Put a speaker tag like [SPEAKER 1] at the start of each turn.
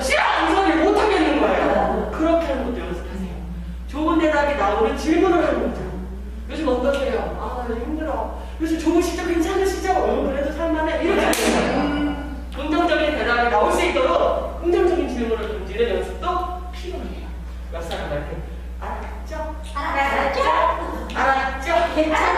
[SPEAKER 1] 싫어! 이 소리 못 하겠는 거예요. 그렇게 하는 것도 연습하세요. 좋은 대답이 나오는 질문을 하는 거죠. 요즘 어떠세요? 아, 요즘 힘들어. 요즘 좋으시죠? 괜찮으시죠? 어, 그래도 살만해. 이렇게 하세요. 긍정적인 대답이 나올 수 있도록 긍정적인 질문을 던지는 연습도 필요해요. 옆 사람한테 알았죠?
[SPEAKER 2] 알았죠?
[SPEAKER 1] 알았죠?
[SPEAKER 2] 괜찮아.